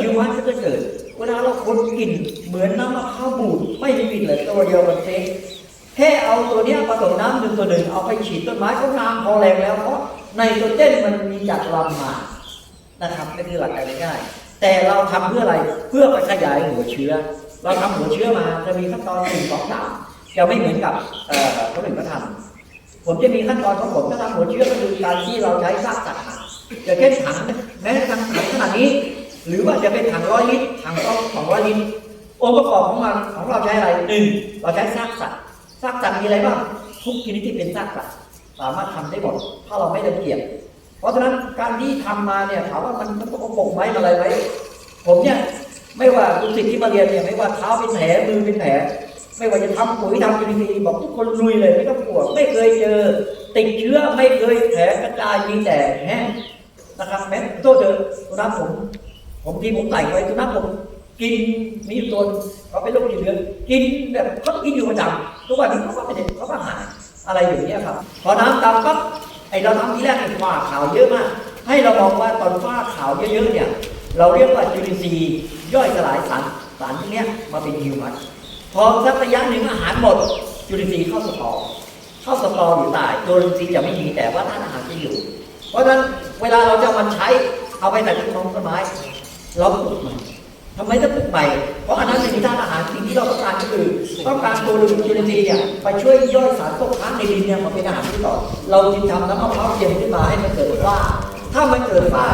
แล้วฮิวมัสก็จะเกิด เวลาเราคนกลิ่นเหมือนน้ำมะพร้าวบูดไม่มีกลิ่นเลยตัวเดียวกันเองแค่เอาตัวเนี้ยผสมน้ำหนึ่งตัวหนึ่งเอาไปฉีดต้นไม้ก็งามพอแรงแล้วเพราะในตัวเจนมันมีจากลำมานะครับนี่คือหลักการง่ายๆแต่เราทำเพื่ออะไรเพื่อไปขยายหัวเชื้อ เราทำหัวเชื้อมาจะมีขั้นตอนหนึ่งสองสามจะไม่เหมือนกับเอ่อคนอื่นก็ทำผมจะมีขั้นตอนของผมถ้าทำหัวเชื้อก็คือการที่เราใช้ซากสัตว์จะเช่นถังแม้กระทั่งถังขนาดนี้ หรือว่าจะเป็นถังร้อยลิตรถังสองร้อยลิตรองค์ประกอบของมันของเราใช้อะไรหนึ่งเราใช้ซากสัตว์ซากสัตว์มีอะไรบ้างทุกชนิดที่เป็นซากสัตว์สามารถทำได้หมดถ้าเราไม่ละเอียดเพราะฉะนั้นการที่ทำมาเนี่ยถามว่ามันมันต้องปกไหมอะไรไหมผมเนี่ยไม่ว่าลูกศิษย์ที่มาเรียนเนี่ยไม่ว่าเท้าเป็นแผลมือเป็นแผลไม่ว่าจะทำปุ๋ยทำจุลินทรีย์บอกทุกคนลุยเลยไม่ต้องกลัวไม่เคยเจอ ติดเชื้อไม่เคยแผลกระจายมีแต่แห้งนะครับแม้โทษเถอะสุนัขผม ผมที่ผมใส่ไว้สุนัขผมกินมีอยู่ตัวเขาเป็นโรคกินเลือดกินแบบเขากินอยู่ประจำทุกวันนี้เขาก็ไม่ได้เขาก็หายอะไรอย่างเงี้ยครับ พอน้ำดำปั๊บไอเราทำที่แรกฝ้าขาวเยอะมาก ให้เรามองว่าตอนฝ้าขาวเยอะๆเนี่ย เราเรียกว่าจุลินทรีย์ย่อยสลายสารสารพวกเนี้ยมาเป็นฮิวมัสพอสักระยะหนึ่งอาหารหมดจุลินทรีย์เข้าสตอเข้าสตอหรือตายจุลินทรีย์จะไม่มีแต่ว่าธาตุอาหารจะอยู่ เพราะฉะนั้นเวลาเราจะมันใช้เอาไปใส่ต้นไม้ต้นไม้ เราปลูกใหม่ทำไมต้องปลูกใหม่ เพราะอันนั้นเป็นธาตุอาหารสิ่งที่เราต้องการก็คือต้องการตัวจุลินทรีย์เนี่ยไปช่วยย่อยสารตกค้างในดินเนี่ยมาเป็นอาหารที่ต่อ เราจึงทำน้ำมะพร้าวเทียมขึ้นมาให้มันเกิดฝ้าถ้ามันเกิดฝ้า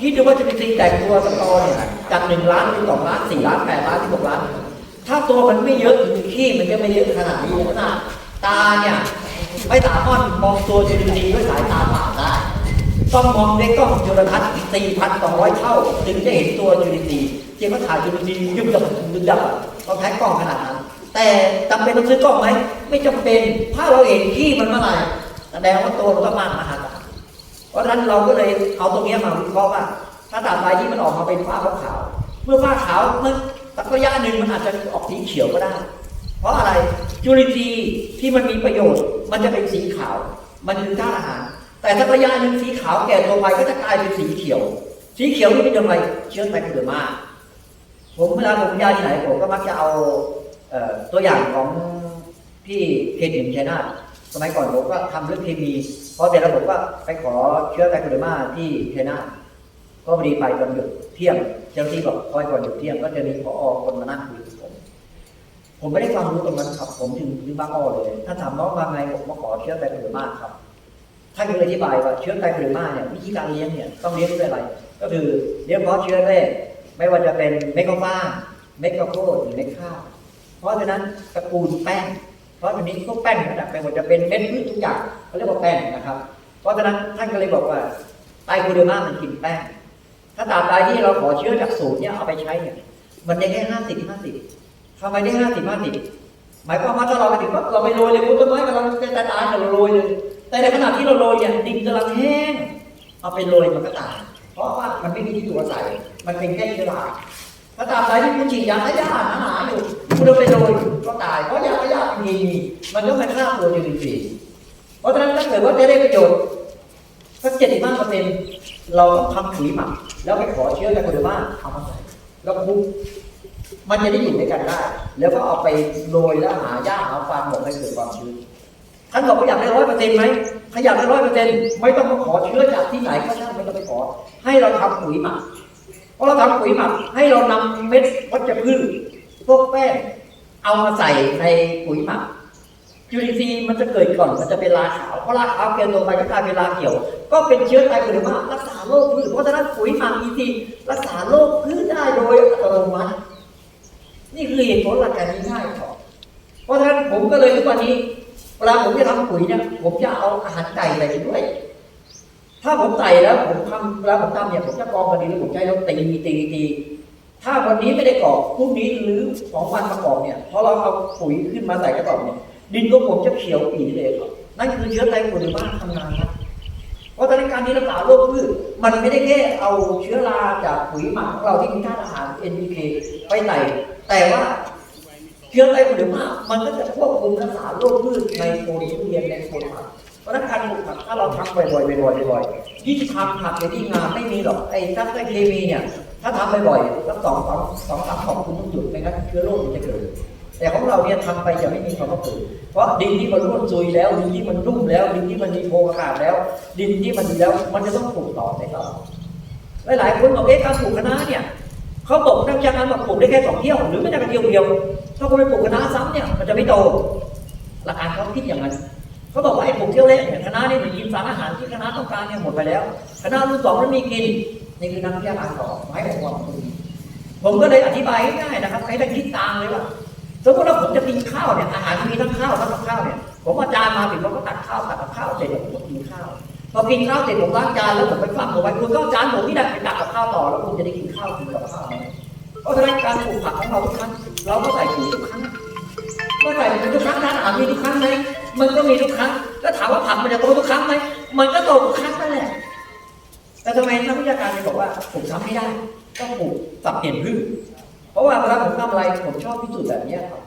คิดดูว่าจุลินทรีย์แตกตัวสตอเนี่ยจากหนึ่งล้านเป็นสองล้านสี่ล้านแปดล้านที่หกล้าน ถ้าตัวมันไม่เยอะขี้มันจะไม่เยอะขนาดนี้นาดตาเนี่ยไม่สามารถมองตัวจุลินทรีย์ด้วยสายตาเปล่าได้ ต้องมองในกล้องจุลทรรศน์4,200 เท่า ถึงจะเห็นตัวจุลินทรีย์เจ๊ก็ถ่ายจุลินทรีย์ยึบยับยึบยับต้องใช้กล้องขนาดนั้น แต่จำเป็นต้องซื้อกล้องไหมไม่จำเป็นถ้าเราเห็นขี้มันเมื่อไหร่แสดงว่าตัวมันก็มากมหาศาลเพราะฉะนั้นเราก็เลยเอาตรงนี้มาวิเคราะห์ว่าถ้าตาใดที่มันออกมาเป็นฝ้าขาวเมื่อฝ้าขาวเมื่อสักระยะหนึ่งมันอาจจะออกสีเขียวก็ได้ เพราะอะไรจุลินทรีย์ที่มันมีประโยชน์ มันจะเป็นสีขาว มันคือธาตุอาหาร แต่ถ้าระยะหนึ่งสีขาวแก่ตัวไปก็จะกลายเป็นสีเขียว สีเขียวนี่เป็นอะไรเชื้อไตโคเดอร์มาผมเวลาผมยาที่ไหนผมก็มักจะเอาเออตัวอย่างของที่เคนิมชัยนาสมัยก่อนผมก็ทำเรื่องเคมีเพราะเดี๋ยวผมก็ไปขอเชื้อไตโคเดอร์มาที่ชัยนาก็พอดีไปตอนหยุดเที่ยงเจ้าที่บอกคอยก่อนหยุดเที่ยงก็จะมีผอคนมานั่งคุยกับผมผมไม่ได้ความรู้ตรงนั้นครับผมถึงถึงบางอ้อเลย ถ้าถามน้องมาไงผมมาขอเชื้อไตโคเดอร์มาครับ ท่านก็เลยอธิบายว่าเชื้อไตโคเดอร์มาเนี่ยวิธีการเลี้ยงเนี่ยต้องเลี้ยงด้วยอะไร ก็คือเลี้ยงเพราะเชื้อแรกไม่ว่าจะเป็นเมกะฟ้าเมกะโคดหรือเมกข้าวเพราะฉะนั้นตระกูลแป้ง เพราะทีนี้พวกแป้งนั่นแหละไม่ว่าจะเป็นเม็ดพืชทุกอย่างเขาเรียกว่าแป้งนะครับ เพราะฉะนั้นท่านก็เลยบอกว่าไตโคเดอร์มามันกินแป้ง ถ้าตราบใดที่เราขอเชื้อจากสูตรเนี่ยเอาไปใช้เนี่ยมันได้แค่ห้าสิบห้าสิบทำไมได้ห้าสิบห้าสิบหมายความว่าถ้าเราไปถึงว่าเราไปโรยเลยบนต้นไม้มันเราจะตายเราโรยเลย แต่ในขณะที่เราโรยเนี่ยดินกำลังแห้งเอาไปโรยมันก็ตายเพราะว่ามันไม่มีที่อยู่อาศัย มันเป็นแค่เชื้อราถ้าตาบใดที่คุณฉีดยาฆ่าหาหนาอยู่คุณเอาไปโรยก็ตายเพราะยาฆ่าหญ้ามันมีมันก็ไม่ฆ่าตัวจุลินทรีย์เพราะฉะนั้นถ้าเกิดว่าจะได้ประโยชน์สักเจ็ดสิบห้าเปอร์เซ็นต์เราทำปุ๋ยหมักแล้วไปขอเชื้อจากคนอื่นบ้านเอามาใส่แล้วคลุกมันจะได้อยู่ด้วยกันได้ แล้วก็เอาไปโรยแล้วหาหญ้าหาฟางหมดให้เกิดความชื้น ท่านบอกว่าอยากได้ร้อยเปอร์เซ็นต์ไหมถ้าอยากได้ร้อยเปอร์เซ็นต์ไม่ต้องมาขอเชื้อจากที่ไหนก็ช่างไม่ต้องไปขอ ให้เราทำปุ๋ยหมักพอเราทำปุ๋ยหมัก ให้เรานำเม็ดวัชพืชพวกแป้งเอามาใส่ในปุ๋ยหมักจุลินทรีย์มันจะเกิดก่อนมันจะเป็นราขาวเพราะราขาวเกินลงไปก็กลายเป็นราเขียว ก็เป็นเชื้อไตโคเดอร์มารักษาโรคพืชเพราะฉะนั้นปุ๋ยหมักอีทีรักษาโรคพืชได้โดยอัตโนมัตินี่คือเหตุผลหลักการง่ายๆครับเพราะฉะนั้นผมก็เลยทุกวันนี้ วลาผมจะทำปุ๋ยเนี่ยผมจะเอาอาหารไก่ไปด้วย ถ้าผมใส่แล้วผมทำเวลาผมทำเนี่ยผมจะกรองกันดีแล้วผมใช้รถตีตีตีถ้าวันนี้ไม่ได้กรอกพรุ่งนี้หรือสองวันมากรอกเนี่ยพอเราเอาปุ๋ยขึ้นมาใส่กระสอบเนี่ยดินของผมจะเขียวปีเลยครับนั่นคือเชื้อไตโคเดอร์มาทำงานครับเพราะฉะนั้นการที่รักษาโรคพืชมันไม่ได้แค่เอาเชื้อราจากปุ๋ยหมักของเราที่มีธาตุอาหาร NPK ไปใส่แต่ว่า เชื้อไตโคเดอร์มามันก็จะควบคุมรักษาโรคพืชในโคนทุเรียนในโคนผักก็ะฉะนั้นการปลูกผักถ้าเราทำบ่อยๆบ่อยๆบ่อยๆยิ่ทำผักในที่งานไม่มีหรอกไอ้ถ้าไอ้เคมีเนี่ย ถ้าทำบ่อยๆสักสองสองสองสามของคุณต้องหยุดไม่งั้นเชื้อโรคมันจะเกิดแต่ของเราเนี่ยทำไปจะไม่มีความเกิดเพราะดินที่มันร่วนซุยแล้วดินที่มันนุ่มแล้ว ดินที่มันมีโพรงอากาศแล้ว ดินที่มันดีแล้ว มันจะต้องปลูกต่อในเราหลายๆคนบอกเอ๊ะการปลูกคะน้าเนี่ย เขาบอกนักวิชาการบอกปลูกได้แค่สองเที่ยวหรือไม่ได้กระเที่ยวเดียว ถ้าคุณไปปลูกคณะซ้ำเนี่ยมันจะไม่โตหลักการเขาคิดอย่างนั้นเขาบอกว่าไอ้ปลูกเที่ยวแรกเนี่ยคณะนี่มันกินสารอาหารที่คณะต้องการเนี่ยหมดไปแล้วคณะรุ่นสองมันมีกินนี่คือนักวิชาการสองหมายของความคุณผมก็เลยอธิบายง่ายนะครับให้ได้คิดตามเลยว่าสมมติว่าผมจะกินข้าวเนี่ยอาหารที่มีทั้งข้าวทั้งกับข้าวเนี่ยผมเอาจานมาถึงผมก็ตักข้าวตักกับข้าวเสร็จแล้วผมก็กินข้าว พอกินข้าวเสร็จผมล้างจานแล้วผมไปฝักเอาไว้คุณก็จานผมที่ได้ไปตักกับข้าวต่อแล้วคุณจะได้กินข้าวกินกับข้าวเพราะฉะนั้นการปลูกผักของเราทุกครั้งเราก็ใส่ปุ๋ยทุกครั้งเมื่อไหร่มันทุกครั้งทานอาหารมีทุกครั้งไหมมันก็มีทุกครั้ง แล้วถามว่าผักมันจะโตทุกครั้งไหมมันก็โตทุกครั้งนั่นแหละแต่ทำไมนักวิชาการเลยบอกว่าปลูกซ้ำไม่ได้ต้องปลูกสับเปลี่ยนพืชเพราะว่าเวลาผมทำอะไรผมชอบพิสูจน์แบบนี้ครับ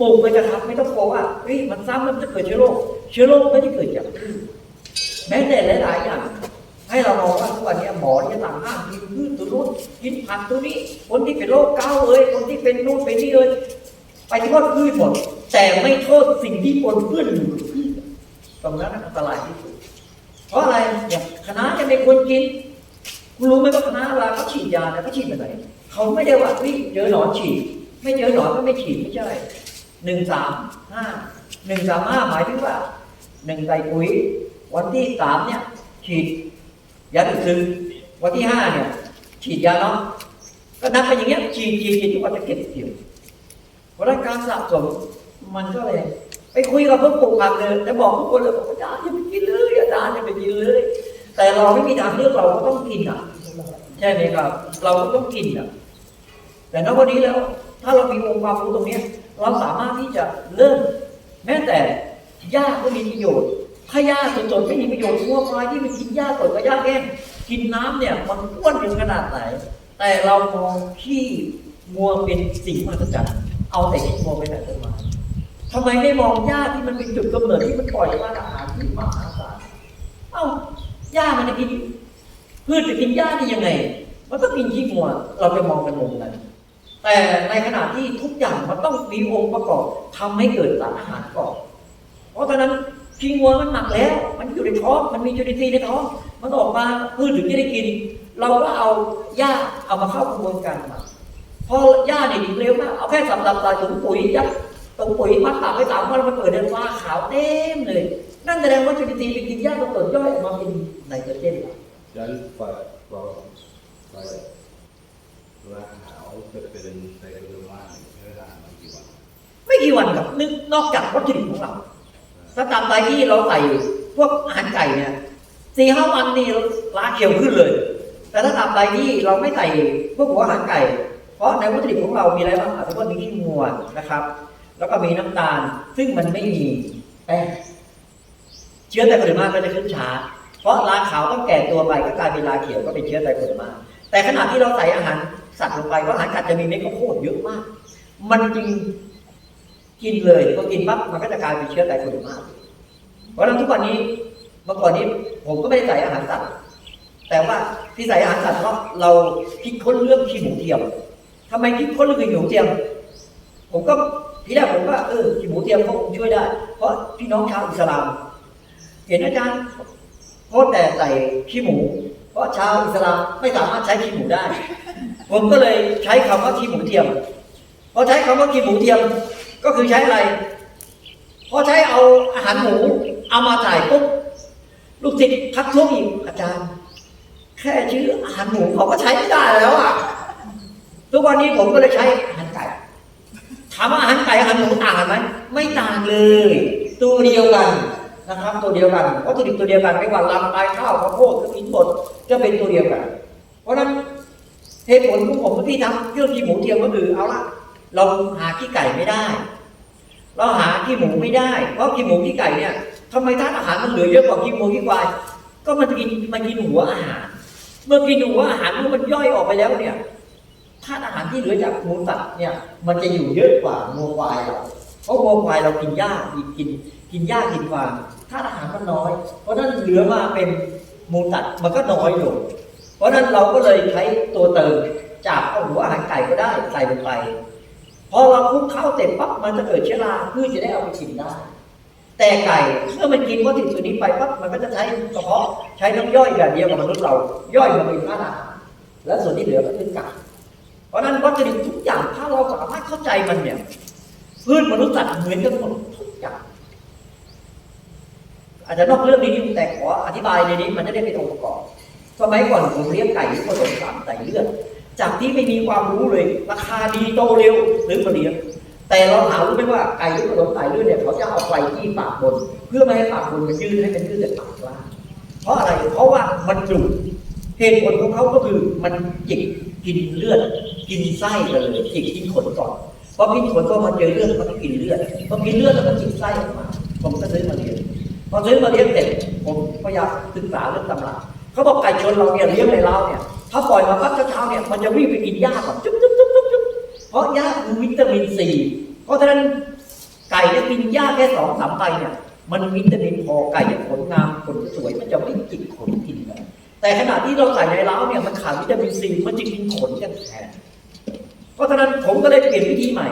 ปลูกไปจะทำไม่ต้องกลัวว่าเฮ้ยมันซ้ำมันจะเกิดเชื้อโรคเชื้อโรคไม่ได้เกิดจากพืช แม้แต่หลายๆอย่างให้เรามองว่าทุกวันนี้หมอเนี่ยต่างห้ามกินพืชตัวนู้นกินผักตัวนี้ คนที่เป็นโรคเกาต์เอ้ยคนที่เป็นนู่นเป็นนี่เอ้ยไปโทษพืชหมดแต่ไม่โทษสิ่งที่ปนเปื้อนอยู่กับพืชตรงนั้นอันตรายที่สุดเพราะอะไรอย่างคณะจะไม่ควรกินคุณรู้ไหมว่าคณะเวลาเขาฉีดยาเนี่ยเขาฉีดแบบไหนเขาไม่ได้ว่าเฮ้ยเจอหนอนฉีด ไม่เจอหนอนก็ไม่ฉีดไม่ใช่หนึ่งสามห้าหนึ่งสามห้าหมายถึงว่าหนึ่งใส่ปุ๋ย วันที่สามเนี่ย ฉีดยาดูดซึมวันที่ห้าเนี่ย ฉีดยาเนาะก็นับไปอย่างเงี้ยฉีดฉีดฉีดทุกวันจะเก็บเกี่ยวเพราะนั้นการสะสมมันก็เลย ไปคุยกับพวกปลูกผักเลยจะบอกทุกคนเลยบอกอาจารย์อย่าไปกินเลยอาจารย์อย่าไปกินเลย แต่เราไม่มีทางเลือกเราก็ต้องกินอะใช่ไหมครับ เราก็ต้องกินอะแต่ณวันนี้แล้ว ถ้าเรามีองค์ความรู้ตรงนี้เราสามารถที่จะเริ่มแม้แต่หญ้าก็มีประโยชน์ ถ้าหญ้าสดๆไม่มีประโยชน์วัวควายที่มันกินหญ้าสดกับหญ้าแห้งกินน้ำเนี่ยมันอ้วนถึงขนาดไหน แต่เรามองขี้งัวเป็นสิ่งมหัศจรรย์เอาแต่ขี้งัวไปไหนต้นไม้ทำไมไม่มองหญ้าที่มันเป็นจุดกำเนิดที่มันปล่อยธาตุอาหารที่มหาศาลเอ้าหญ้ามันจะกินพืชจะกินหญ้าได้ยังไง มันต้องกินขี้งัวเราไปมองกันมุมนั้นแต่ในขณะที่ทุกอย่างมันต้องมีองค์ประกอบทำให้เกิดสารอาหารก่อนเพราะฉะนั้น ขี้งัวมันหนักแล้ว มันอยู่ในท้องมันมีจุลินทรีย์ในท้องมันออกมาพืชถึงจะได้กิน เราก็เอาหญ้าเอามาเข้ากระบวนการหมักพอหญ้าเนี่ยดีเร็วมากเอาแค่สับสับใส่ถุงปุ๋ยยัดตรงปุ๋ยมัดปากไว้สามวันแล้วมันเปิดเดินฟ้าขาวเต็มเลย นั่นแสดงว่าจุลินทรีย์ไปกินหญ้าตัวเกิดย่อยออกมาเป็นไนโตรเจนยันฝ่ายเราฝ่ายราขาวจะเป็นไซโคโดมาใช้เวลาไม่กี่วันไม่กี่วันครับนึกนอกจากวัตถุดิบของเรา ถ้าตามใดที่เราใส่พวกอาหารไก่เนี่ยสี่ห้าวันนี่ล้าเขียวขึ้นเลย แต่ถ้าตามใดที่เราไม่ใส่พวกหัวอาหารไก่ เพราะในวัตถุดิบของเรามีอะไรบ้างอาจจะว่ามีขี้งัวนะครับ แล้วก็มีน้ำตาล ซึ่งมันไม่มีแป้งเชื้อไตโคเดอร์มาก็จะขึ้นช้า เพราะราขาวต้องแก่ตัวไปก็กลายเป็นราเขียวก็เป็นเชื้อไตโคเดอร์มา แต่ขณะที่เราใส่อาหารสัตว์ลงไปเพราะอาหารสัตว์จะมีเม็ดข้าวโพดเยอะมาก มันจึง กินเลยพอกินปั๊บมันก็จะกลายเป็นเชื้อไตโคเดอร์มาเพราะฉะนั้นทุกวันนี้เมื่อก่อนนี้ผมก็ไม่ได้ใส่อาหารสัตว์แต่ว่าที่ใส่อาหารสัตว์เพราะเราคิดค้นเรื่องขี้หมูเทียมทำไมคิดค้นเรื่องขี้หมูเทียม ผมก็ทีแรกผมก็เออขี้หมูเทียมเขาช่วยได้ เพราะพี่น้องชาวอิสลาม เห็นอาจารย์โพสต์แต่ใส่ขี้หมู เพราะชาวอิสลามไม่สามารถใช้ขี้หมูได้ ผมก็เลยใช้คำว่าขี้หมูเทียมพอใช้คำว่าขี้หมูเทียม ก็คือใช้อะไรพอใช้เอาอาหารหมูเอามาใส่ปุ๊บลูกศิษย์ทักท้วงอีกอาจารย์ แค่ชื่ออาหารหมูเขาก็ใช้ไม่ได้แล้วอะทุกวันนี้ผมก็เลยใช้อาหารไก่ถามว่าอาหารไก่อาหารหมูต่างกันไหมไม่ต่างเลย ตัวเดียวกันนะครับตัวเดียวกันวัตถุดิบตัวเดียวกันไม่ว่าลำปลายข้าวข้าวโพดกระถินบดจะเป็นตัวเดียวกัน เพราะฉะนั้นเหตุผลของผมที่ทำเรื่องขี้หมูเทียมก็คือเอาละ เราหาขี้ไก่ไม่ได้ เราหาขี้หมูไม่ได้ เพราะขี้หมูขี้ไก่เนี่ยทำไมธาตุอาหารมันเหลือเยอะกว่าขี้หมูขี้ควายก็มันกินมันกินหัวอาหาร เมื่อกินหัวอาหารเมื่อมันย่อยออกไปแล้วเนี่ยธาตุอาหารที่เหลือจากหมูสัตว์เนี่ยมันจะอยู่เยอะกว่างัวควายเราเพราะงัวควายเรากินหญ้ากินกินหญ้ากินฟางธาตุอาหารมันน้อย เพราะนั้นเหลือมาเป็นหมูสัตว์มันก็น้อยลงเพราะฉะนั้นเราก็เลยใช้ตัวเติมจากเอาหัวอาหารไก่ก็ได้ใส่ลงไป พอเราคลุกข้าวเสร็จปั๊บมันจะเกิดเชื้อราเพื่อจะได้เอาไปกินได้ แต่ไก่เมื่อมันกินวัตถุตัวนี้ไปปั๊บมันก็จะใช้กระเพาะใช้น้ำย่อยแบบเดียวกับมนุษย์เรา ย่อยมาเป็นธาตุอาหารแล้วส่วนที่เหลือก็คือไก่เพราะนั้นวัตถุดิบทุกอย่างถ้าเราสามารถเข้าใจมันเนี่ยพืชมนุษย์สัตว์เหมือนกันหมดทุกอย่างอาจจะนอกเรื่องนี้นิดแต่ขออธิบายในนี้มันจะได้เป็นองค์ประกอบสมัยก่อนผมเลี้ยงไก่ผสมสามไก่เลือด จากที่ไม่มีความรู้เลย ราคาดีโตเร็วหรือมาเลี้ยงแต่เราถามรู้ไหมว่าไก่ที่ผสมสายเลือดเนี่ยเขาจะเอาไฟที่ปากบน เพื่อไม่ให้ปากบนมันยืดให้เป็นยืดแต่ปากล่างเพราะอะไรเพราะว่ามันดุกเหตุผลของเขาก็คือมันจิกกินเลือด กินไส้กันเลยจิกกินขนก่อนพอกินขนก็มาเจอเลือดมันก็กินเลือดพอกินเลือดแล้วก็จิกไส้ออกมา ผมก็ซื้อมาเลี้ยงพอซื้อมาเลี้ยงเสร็จผมพยายามศึกษาเรื่องตำราเขาบอกไก่ชนเราเนี่ยเลี้ยงในเล้าเนี่ย ถ้าปล่อยมาปั๊บเช้าๆเนี่ยมันจะวิ่งไปกินหญ้าก่อนจุ๊บจุ๊บจุ๊บจุ๊บจุ๊บเพราะหญ้าคือวิตามินซีเพราะฉะนั้นไก่จะกินหญ้าแค่สองสามใบเนี่ย มันวิตามินพอไก่จะขนงามขนสวยมันจะไม่จิกขนกินกันแต่ขณะที่เราใส่ในเล้าเนี่ยมันขาดวิตามินซีมันจะกินขนกันแทนเพราะฉะนั้นผมก็เลยเปลี่ยนวิธีใหม่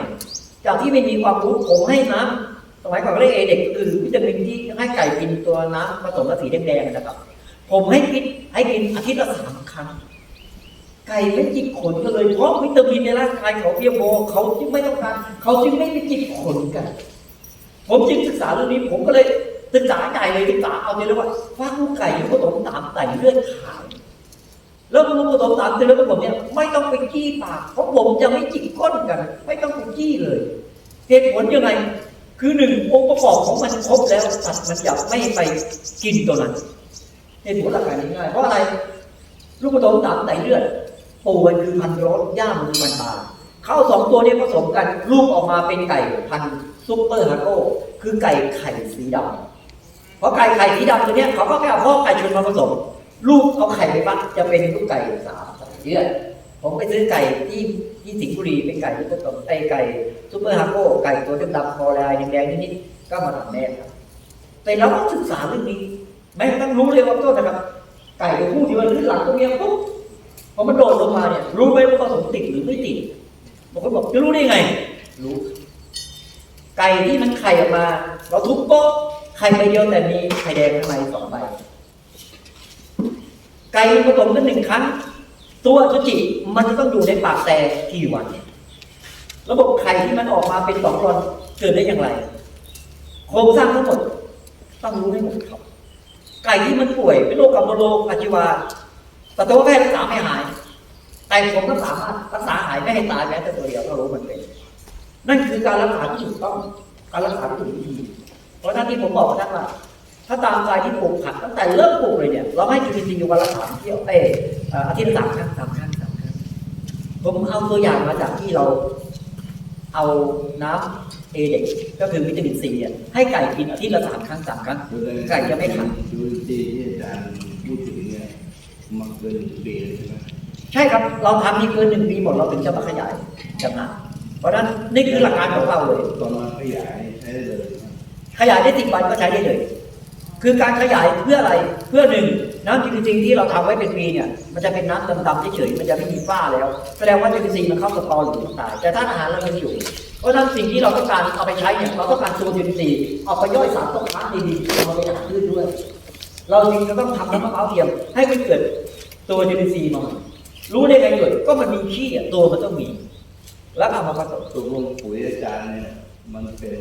จากที่ไม่มีความรู้ผมให้น้ำสมัยก่อนเรียกเอเด็กก็คือวิตามินที่ให้ไก่กินตัวน้ำผสมกับสีแดงๆนะครับ ผมให้กินให้กินอาทิตย์ละสามครั้ง ไก่ไม่จิกขนกันเลยเพราะวิตามินในร่างกายเขาเพียงพอเขาจึงไม่ต้องการเขาจึงไม่ไปจิกขนกัน ผมจึงศึกษาเรื่องนี้ผมก็เลยศึกษาไก่เลยศึกษาเอาเลยว่าฟักลูกไก่ที่ผสมตามไก่เลือดขาวแล้วลูกผสมตามเลือดของผมเนี่ยไม่ต้องไปจี้ปากเพราะผมจะไม่จิกก้นกัน ไม่ต้องไปจี้เลยเหตุผลยังไงคือหนึ่งองค์ประกอบของมันครบแล้วสัตว์มันจะไม่ไปกินตัวนั้นเหตุผลหลักการง่ายเพราะอะไรลูกผสมตามไตเลือด ปูมันคือพันธุ์รสย่ามันคือพันธุ์ปลาเข้าสองตัวนี้ผสมกันลูกออกมาเป็นไก่พันซุปเปอร์ฮาโก้คือไก่ไข่สีดำเพราะไก่ไข่สีดำตัวนี้เขาก็แค่เอาพ่อไก่ชนมาผสม ลูกเอาไข่ไปฟักจะเป็นลูกไก่สามสายเลือดผมไปซื้อไก่ที่ที่สิงห์บุรีเป็นไก่ที่ผสมไอไก่ซุปเปอร์ฮาโก้ไก่ตัวดำๆคอลายแดงๆนิดๆก็มาทำแม่ครับแต่เราต้องศึกษาเรื่องนี้แม้กระทั่งรู้เลยว่าต้นนะครับไก่ตัวผู้ที่มันขึ้นหลังตัวเมียปุ๊บ อมันโดดลงมาเนี่ย รู้ไหมว่าผสมติดหรือไม่ติดบางคนบอกจะรู้ได้ไง รู้ ไก่ที่มันไข่ออกมา เราทุบโป๊ะไข่ใบเดียวแต่มีไข่แดงข้างในสองใบ ไก่ผสมกันหนึ่งครั้ง ตัวอสุจิมันจะต้องอยู่ในปากแต่กี่วัน ระบบไข่ที่มันออกมาเป็นสองรอนเกิดได้อย่างไร โครงสร้างทั้งหมดต้องรู้ให้หมดครับไก่ที่มันป่วยเป็นโรคกัมโมโรคอาชีวา สัตวแพทย์รักษาไม่หาย แต่ผมก็สามารถรักษาหายไม่ให้ตายแม้แต่ตัวเดียวก็รู้มันเป็นนั่นคือการรักษาที่ถูกต้อง การรักษาที่ถูกวิธีเพราะฉะนั้นที่ผมบอกกับท่านว่า ถ้าตามกายที่ปลูกผักตั้งแต่เริ่มปลูกเลยเนี่ย เราให้จุลินทรีย์อยู่วันละสามเที่ยวเออเอ่ออาทิตย์ละสามครั้งสามครั้งสามครั้งผมเอาตัวอย่างมาจากที่เราเอาน้ำเอเด็กก็คือวิตามินซีอะให้ไก่กินอาทิตย์ละสามครั้งสามครั้งไก่จะไม่ขัดดูดีที่อาจารย์พูดถึงเนี่ย มันเกินหนึ่งปีเลยใช่ไหมใช่ครับเราทำนี่เกินหนึ่งปีหมดเราถึงจะมาขยายจำหน่ายเพราะฉะนั้นนี่คือหลักการของเราเลย ตอนมาขยายใช้ได้เลยนะขยายได้สิบวันก็ใช้ได้เลย คือการขยายเพื่ออะไร เพื่อหนึ่งน้ำจุลินทรีย์ที่เราทำไว้เป็นปีเนี่ย มันจะเป็นน้ำดำๆเฉยๆมันจะไม่มีฝ้าแล้ว แสดงว่าจุลินทรีย์มันเข้าสตอหรือมันตาย แต่ถ้าอาหารเรายังอยู่ เพราะฉะนั้นสิ่งที่เราต้องการเอาไปใช้เนี่ย เราต้องการตัวจุลินทรีย์เอาไปย่อยสารตกค้างดีๆเอามาไปหาพืชด้วย เราจึงจะต้องทำน้ำมะพร้าวเทียม ให้มันเกิดตัวจุลินทรีย์มาใหม่รู้ได้ไงเกิดก็มันมีขี้อะตัวมันต้องมี แล้วเอามาผสมตกลงปุ๋ยอาจารย์เนี่ยมันเป็น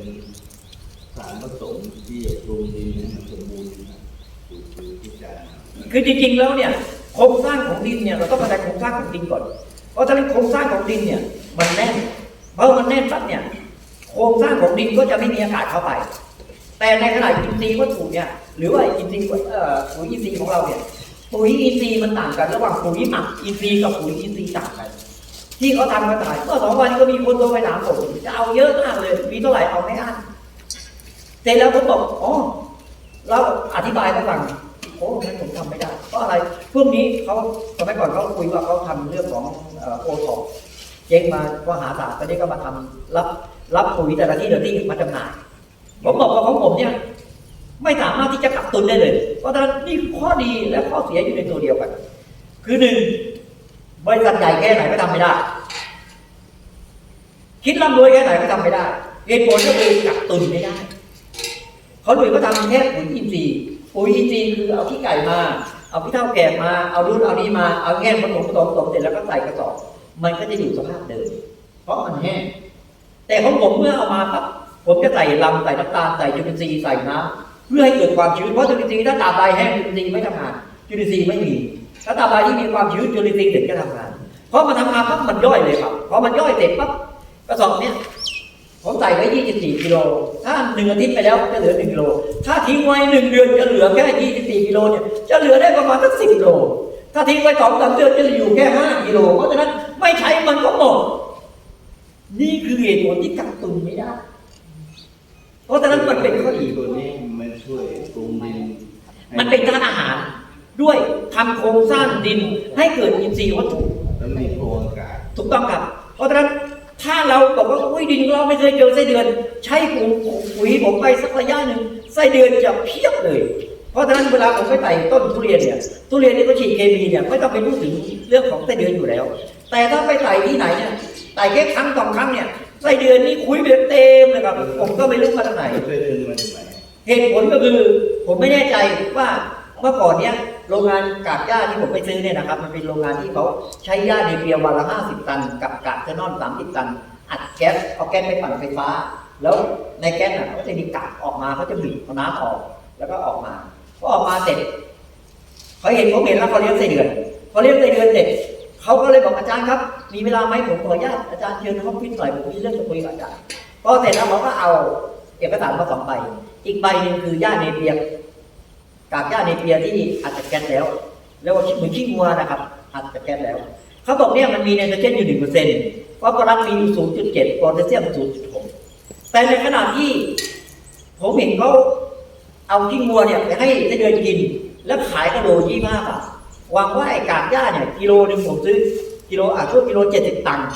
สารผสมที่ปรุงดินให้มันสมบูรณ์นะปุ๋ยปุ๋ยที่อาจารย์คือจริงๆแล้วเนี่ยโครงสร้างของดินเนี่ยเราต้องเข้าใจโครงสร้างของดินก่อน เพราะฉะนั้นโครงสร้างของดินเนี่ยมันแน่นเพราะมันแน่นปั๊บเนี่ยโครงสร้างของดินก็จะไม่มีอากาศเข้าไป แต่ในขณะอินทรีย์วัตถุเนี่ยหรือว่าอินทรีย์ปุ๋ยอินทรีย์ของเราเนี่ยปุ๋ยอินทรีย์มันต่างกันระหว่างปุ๋ยหมักอินทรีย์กับปุ๋ยอินทรีย์ต่างกัน ที่เขาทำกันขายเมื่อสองวันก็มีคนโทรไปถามผมจะเอาเยอะมากเลยมีเท่าไหร่เอาไม่อั้นเสร็จแล้วผมบอกอ๋อเราอธิบายให้ฟังโอ้งั้นผมทำไม่ได้ เพราะอะไรพวกนี้เขาสมัยก่อนเขาคุยว่าเขาทำเรื่องของโอทอเจ๊งมาก็หาศาสตร์ตอนนี้ก็มาทำรับรับปุ๋ยแต่ละที่แต่ละที่มาจำหน่าย ผมบอกว่าของผมเนี่ย ไม่สามารถที่จะกักตุนได้เลย เพราะฉะนั้นนี่คือข้อดีและข้อเสียอยู่ในตัวเดียวกัน คือหนึ่งบริษัทใหญ่แค่ไหนก็ทำไม่ได้ คิดร่ำรวยแค่ไหนก็ทำไม่ได้เหตุผลก็คือกักตุนไม่ได้เขาเลยก็ทำแค่ปุ๋ยอินทรีย์ปุ๋ยอินทรีย์คือเอาขี้ไก่มา เอาขี้เท่าแก่มา เอารุ่นเอานี้มา เอาแง่ผสมผสมผสมเสร็จแล้วก็ใส่กระสอบ มันก็จะอยู่สภาพเดิม เพราะมันแห้ง แต่ของผมเมื่อเอามาปั๊บ ผมจะใส่ลำใส่น้ำตาลใส่จุลินทรีย์ใส่น้ำเพื่อให้เกิดความชื้นเพราะจุลินทรีย์ถ้าตาบใดแห้งจุลินทรีย์ไม่ทำงานจุลินทรีย์ไม่มีถ้าตาบใดที่มีความชื้นจุลินทรีย์ถึงจะทำงานเพราะมันทำงานปั๊บมันย่อยเลยครับพอมันย่อยเสร็จปั๊บกระสอบเนี้ยผมใส่ไว้ 24 กิโล ถ้าหนึ่งอาทิตย์ไปแล้วจะเหลือ 1 กิโล ถ้าทิ้งไว้หนึ่งเดือนจะเหลือแค่ 24 กิโลเนี่ย จะเหลือได้ประมาณสัก 10 กิโล ถ้าทิ้งไว้สองสามเดือนจะอยู่แค่ 5 กิโล เพราะฉะนั้นไม่ใช้มันก็หมด นี่คือเหตุผลที่กักตุนไม่ได้ เพราะฉะนั้นมันเป็นข้อดีตัวนี้มันช่วยปรุงดินให้มันเป็นธาตุอาหาร ด้วยทำโครงสร้างดินให้เกิดอินทรีย์วัตถุแล้วมีโพรงอากาศถูกต้องครับ เพราะฉะนั้นถ้าเราบอกว่าอุ้ยดินของเราไม่เคยเจอไส้เดือน ใช้ปุ๋ยปุ๋ยผมไปสักระยะหนึ่งไส้เดือนจะเพียบเลย เพราะฉะนั้นเวลาผมไปไต่ต้นทุเรียนเนี่ยทุเรียนนี่ก็ฉีดเคมีเนี่ยไม่ต้องไปพูดถึงเรื่องของไส้เดือนอยู่แล้ว แต่ถ้าไปไต่ที่ไหนเนี่ยไต่แค่ครั้งสองครั้งเนี่ย ไส้เดือนนี่คุยไปเต็มเลยครับ ผมก็ไม่รู้มาจากไหนช่วยดึงมาจากไหนเหตุผลก็คือผมไม่แน่ใจว่าเมื่อก่อนเนี้ยโรงงานกากหญ้าที่ผมไปซื้อเนี่ยนะครับ มันเป็นโรงงานที่เขาใช้หญ้าในเปียวันละ50ตัน กับกากเทนอน30ตัน อัดแก๊สเอาแก๊สไปปั่นไฟฟ้า แล้วในแก๊สน่ะก็จะมีกากออกมาเขาจะบีบเอาน้ำออก แล้วก็ออกมาพอออกมาเสร็จเขาเห็นผมเห็นแล้วเขาเลี้ยงไส้เดือนพอเลี้ยงไส้เดือนเสร็จเขาก็เลยบอกอาจารย์ครับ มีเวลาไหมผมขออนุญาตอาจารย์เชิญห้องพิจหน่อยผมมีเรื่องจะคุยกับอาจารย์พอเสร็จแล้วเขาก็เอาเอกสารมาสองใบอีกใบหนึ่งคือหญ้าเนเปียกากหญ้าเนเปียที่อัดจากแก๊สแล้ว แล้วก็เหมือนขี้งัวนะครับอัดจากแก๊สแล้วเขาบอกเนี่ยมันมีไนโตรเจนอยู่หนึ่งเปอร์เซ็นต์ฟอสฟอรัสมีอยู่ศูนย์จุดเจ็ดโพแทสเซียมศูนย์จุดหกแต่ในขณะที่ผมเห็นเขาเอาขี้งัวเนี่ยไปให้ไส้เดือนกิน แล้วขายกระโลยี่ห้าบาทหวังว่าไอ้กากหญ้าเนี่ยกิโลหนึ่งผมซื้อ กิโลอะช่วงกิโลเจ็ดสิบตังค์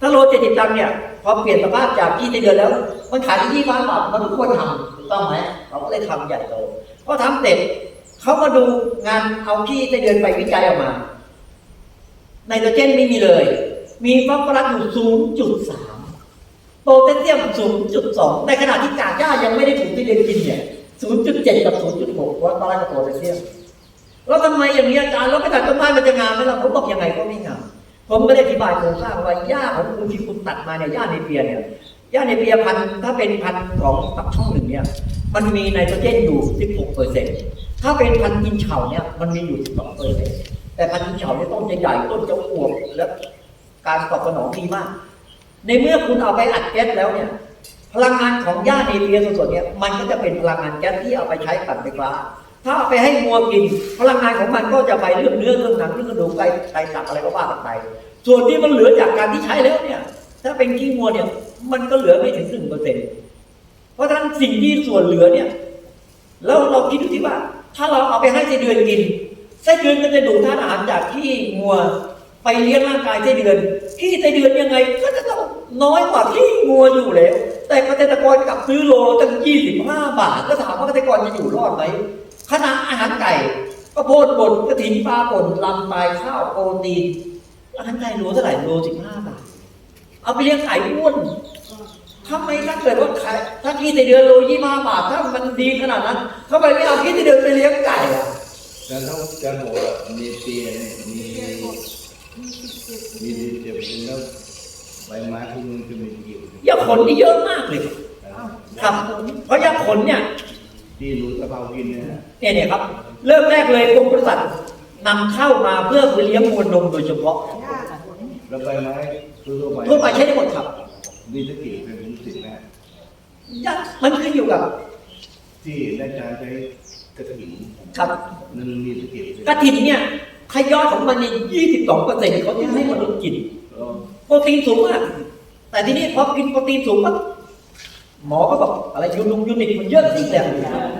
ถ้าโลเจ็ดสิบตังค์เนี่ยพอเปลี่ยนสภาพจากที่ไส้เดือนแล้ว มันขายที่ยี่ห้าบาทมันควรทำถูกต้องไหมเขาก็เลยทำใหญ่โตพอทำเสร็จเขามาดูงานเอาที่ไส้เดือนไปวิจัยออกมาไนโตรเจนไม่มีเลย มีฟอสฟอรัสอยู่ศูนย์จุดสามโพแทสเซียมศูนย์จุดสองในขณะที่กากหญ้ายังไม่ได้ถูกไส้เดือนกินเนี่ยศูนย์จุดเจ็ดกับศูนย์จุดหกฟอสฟอรัสกับโพแทสเซียมแล้วทำไมอย่างนี้อาจารย์แล้วไปตัดต้นไม้มันจะงามไหมล่ะผมบอกยังไงก็ไม่งาม ผมก็ได้อธิบายโครงสร้างว่าหญ้าของคุณที่คุณตัดมาเนี่ยหญ้าในเปียเนี่ยหญ้าในเปียพันถ้าเป็นพันของตับช่องหนึ่งเนี่ย มันมีไนโตรเจนอยู่ 16เปอร์เซ็นต์ถ้าเป็นพันกินเฉาเนี่ยมันมีอยู่ 12เปอร์เซ็นต์แต่พันกินเฉาเนี่ยต้นจะใหญ่ต้นจะอวบและการตอบสนองดีมาก ในเมื่อคุณเอาไปอัดแก๊สแล้วเนี่ย พลังงานของหญ้าในเปียส่วนๆเนี่ยมันก็จะเป็นพลังงานแก๊สที่เอาไปใช้ปั่นไฟฟ้าถ้าเอาไปให้งัวกิน พลังงานของมันก็จะไปเรื่องเนื้อเรื่องหนังเรื่องกระดูกไตไตตับอะไรก็ว่ากันไป ส่วนที่มันเหลือจากการที่ใช้แล้วเนี่ย ถ้าเป็นขี้งัวเนี่ย มันก็เหลือไม่ถึงหนึ่งเปอร์เซ็นต์เพราะฉะนั้นสิ่งที่ส่วนเหลือเนี่ย แล้วเราคิดดูสิว่า ถ้าเราเอาไปให้ไส้เดือนกินไส้เดือนก็จะดูดธาตุอาหารจากขี้งัว ไปเลี้ยงร่างกายไส้เดือนขี้ไส้เดือนยังไง ก็จะต้องน้อยกว่าขี้งัวอยู่แล้ว แต่เกษตรกรกลับซื้อโลตั้งยี่สิบห้าบาท ก็ถามว่าเกษตรกรจะอยู่รอดไหมขนาดอาหารไก่ก็โพดบดกระถินปลาป่นลำปลายข้าวโปรตีน อาหารไก่โลเท่าไหร่โลสิบห้าบาท เอาไปเลี้ยงไก่อ้วนทำไมถ้าเกิดว่าขายถ้าขี้ไส้เดือนโลยี่ห้าบาท ถ้ามันดีขนาดนั้นทำไมไม่เอาขี้ไส้เดือนไปเลี้ยงไก่อะการต้องการบอกว่ามีเตียเนี่ยมีมีดินเจ็บเป็นแล้วใบไม้พวกนึงจะมีกิ่วยาขนนี่เยอะมากเลยครับเพราะยาขนเนี่ยที่รู้สภาพกินเนี่ยเนี่ยเนี่ยครับ เริ่มแรกเลยกรมปศุสัตว์นำเข้ามาเพื่อเลี้ยงมวลนมโดยเฉพาะ แล้วใบไม้ทั่วๆไปทั่วไปใช้ได้หมดครับ มีสกิลเป็นถึงสิบแม่ยามันขึ้นอยู่กับ ที่ได้การใช้กระถิ่นครับนั่นมีสกิลกระถินเนี่ยขยอดของมันเนี่ยยี่สิบสองเปอร์เซ็นต์เขาจะให้มนุษย์กินแล้วโปรตีนสูงมากแต่ทีนี้พอกินโปรตีนสูงปั๊บหมอก็บอกอะไรยูนุงยูนิตมันเยอะสิแต่เกาเกา